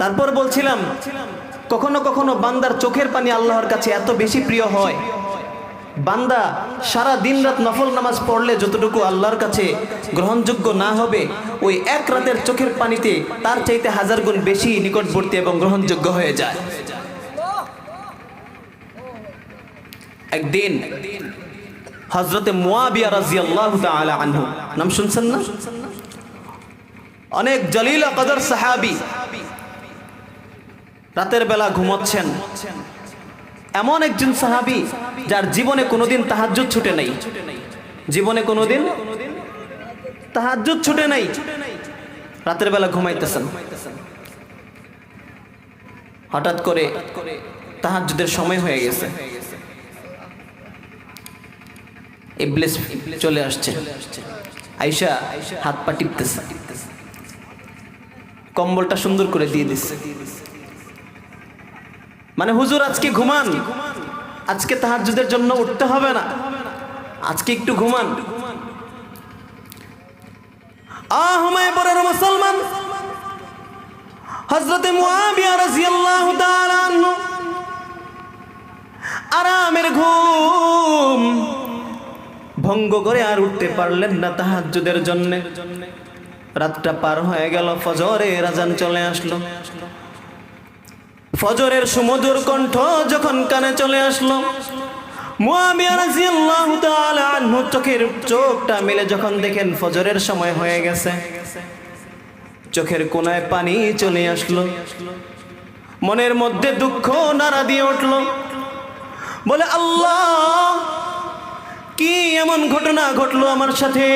তারপর বলছিলাম, কখনো কখনো বান্দার চোখের পানি আল্লাহর কাছে এত বেশি প্রিয় হয়। বান্দা সারা দিন রাত নফল নামাজ পড়লে যতটুকু আল্লাহর কাছে গ্রহণযোগ্য না হবে, ওই এক রাতের চোখের পানিতে তার চাইতে হাজার গুণ বেশি নিকটবর্তী এবং গ্রহণযোগ্য হয়ে যায়। একদিন হজরতে আনহু, নাম শুনছেন না? অনেক জলিল কদর সাহাবি রাতের বেলা ঘুমোচ্ছেন। এমন একজন সাহাবি যার জীবনে কোনোদিন তাহাজ্জুদ ছুটে নাই। জীবনে কোনোদিন তাহাজ্জুদ ছুটে নাই। রাতের বেলা ঘুমাইতেছেন। হঠাৎ করে তাহাজ্জুদের সময় হয়ে গেছে। ইবলিস চলে আসছে। আইসা হাত পা টিপতেছে। কম্বলটা সুন্দর করে দিয়ে দিচ্ছে মানে হুজুর আজকে ঘুমান। আজকে তাহাজ্জুদের জন্য উঠতে হবে না। আজকে একটু ঘুমান। আহমায় পরের মুসলমান। হজরতে আরামের ঘুম। ভঙ্গ করে আর উঠতে পারলেন না তাহাজ্জুদের জন্য। রাতটা পার হয়ে গেল ফজরে রাজান চলে আসলো। ফজরের সুমধুর কণ্ঠ যখন কানে চলে আসলো চোখের চোখটা মেলে যখন দেখেন ফজরের সময় হয়ে গেছে। চোখের কোনায় পানি চলে আসলো। মনের মধ্যে দুঃখ নাড়া দিয়ে উঠল। বলে, আল্লাহ, কি এমন ঘটনা ঘটলো আমার সাথে?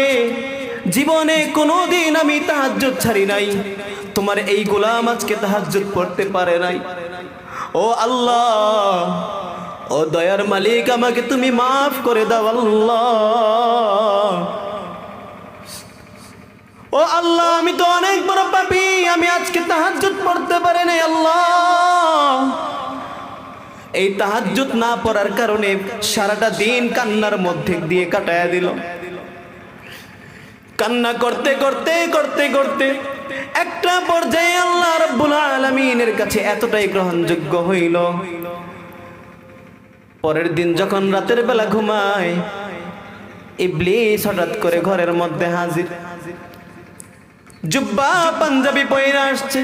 জীবনে কোনোদিন আমি তাহাজ্জুদ ছাড়ি নাই। তোমার এই গোলাম আজকে তাহাজ্জুদ পড়তে পারে নাই। ও আল্লাহ, ও দয়ার মালিক, আমাকে তুমি মাফ করে দাও আল্লাহ। ও আল্লাহ, আমি তো অনেক বড় পাপি, আমি আজকে তাহাজ্জুদ পড়তে পারি নাই আল্লাহ। এই তাহাজ্জুদ না পড়ার কারণে সারাটা দিন কান্নার মধ্যে দিয়ে কাটায়া দিল। কান্না করতে করতে করতে করতে একটা পর্যায়ে আল্লাহ রাব্বুল আলামিনের কাছে এতটাই গ্রহণযোগ্য হইল। পরের দিন যখন রাতের বেলা ঘুমায়, ইবলিস হঠাৎ করে ঘরের মধ্যে হাজির। জুব্বা পাঞ্জাবি পয়রা আসছে।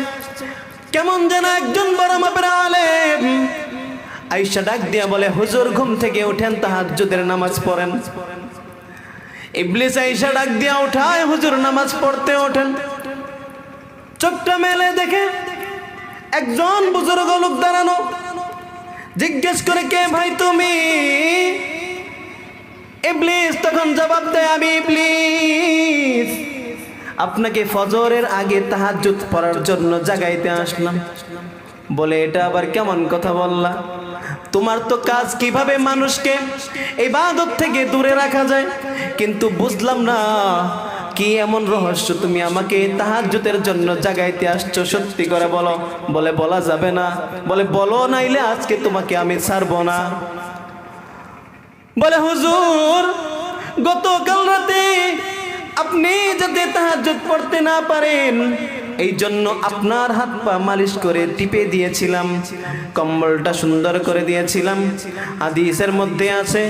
কেমন যেন একজন বড় মাপের আলেম। আইসা ডাক দিয়া বলে, হুজুর, ঘুম থেকে উঠেন, তাহাজ্জুদের নামাজ পড়েন। ইবলিস আইসা ডাক দিয়া উঠায়, হুজুর, নামাজ পড়তে ওঠেন। চোখটা মেলে দেখে একজন বুজুর্গ লোক দাঁড়ানো। জিজ্ঞেস করে, কে ভাই তুমি? ইবলিস। তখন জবাব দেয়, আমি ইবলিস। আপনাকে ফজরের আগে তাহাজ্জুদ পড়ার জন্য জাগাইতে আসলাম। বলে, এটা আবার কেমন কথা বললা? তোমার তো কাজ কীভাবে মানুষকে এই ইবাদত থেকে দূরে রাখা যায়? কিন্তু বুঝলাম না কি এমন রহস্য তুমি আমাকে তাহাজ্জুদের জন্য জাগাইতে আসছো? সত্যি করে বলো। বলে, বলা যাবে না। বলে, বলো, নাইলে আজকে তোমাকে আমি ছাড়বো না। বলে, হুজুর, গতকাল রাতে আপনি যাতে তাহাজ্জুদ পড়তে না পারেন এই জন্য আপনার হাত পা মালিশ করে টিপে দিয়েছিলাম। কম্বলটা সুন্দর করে দিয়েছিলাম। হাদিসের মধ্যে আছে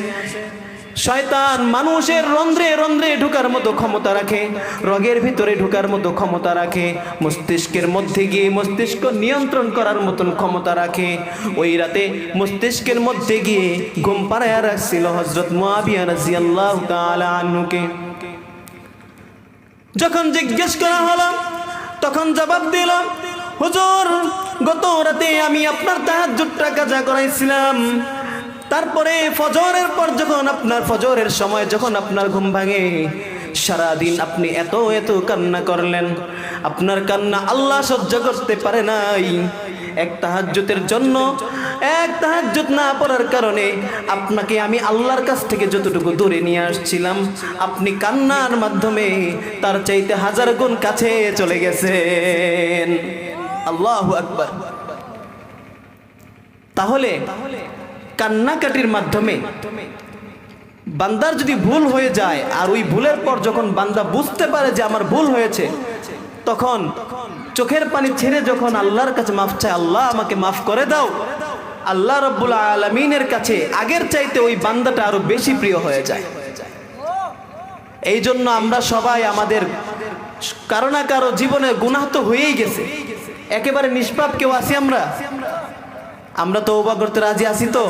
শয়তান মানুষের রন্ধ্রে রন্ধ্রে ঢোকার মতো ক্ষমতা রাখে, রগের ভিতরে ঢোকার মতো ক্ষমতা রাখে, মস্তিষ্কের মধ্যে গিয়ে মস্তিষ্ক নিয়ন্ত্রণ করার মতন ক্ষমতা রাখে। ওই রাতে মস্তিষ্কের মধ্যে গিয়ে ঘুম পাড়ায় রাখছিল হজরত মুআবিয়া রাদিয়াল্লাহু তাআলা আনহুকে। যখন জিজ্ঞেস করা হলো, তখন জবাব দিল, হুজুর, গত রাতে আমি আপনার তাহাজ্জুদটা কাজা করাইছিলাম। তারপরে ফজরের পর যখন আপনার ফজরের সময় যখন আপনার ঘুম ভাঙে, সারাদিন আপনি এত এত কান্না করলেন। আপনার কান্না আল্লাহ সহ্য করতে পারে নাই। এক তাহাজ্জুতের জন্য, এক তাহাজ্জুদ না পড়ার কারণে আপনাকে আমি আল্লাহর কাছ থেকে যতটুকু দূরে নিয়ে আসছিলাম, আপনি কান্নার মাধ্যমে তার চাইতে হাজার গুণ কাছে চলে গেছেন। আল্লাহু আকবার। তাহলে কান্নাকাটির মাধ্যমে। বান্দার যদি ভুল হয়ে যায়, আর ওই ভুলের পর যখন বান্দা বুঝতে পারে যে আমার ভুল হয়েছে, তখন চোখের পানি ছেড়ে যখন আল্লাহর কাছে মাফ চায়, আল্লাহ, আমাকে মাফ করে দাও। আল্লাহ রব্বুল আলমিনের কাছে আগের চাইতে ওই বান্দাটা আরও বেশি প্রিয় হয়ে যায়। এই জন্য আমরা সবাই আমাদের কারও না কারও জীবনে গুনাহ তো হয়েই গেছে। একেবারে নিষ্পাপ কেউ আছি আমরা? আমরা তো ওবা করতে রাজি আছি তো?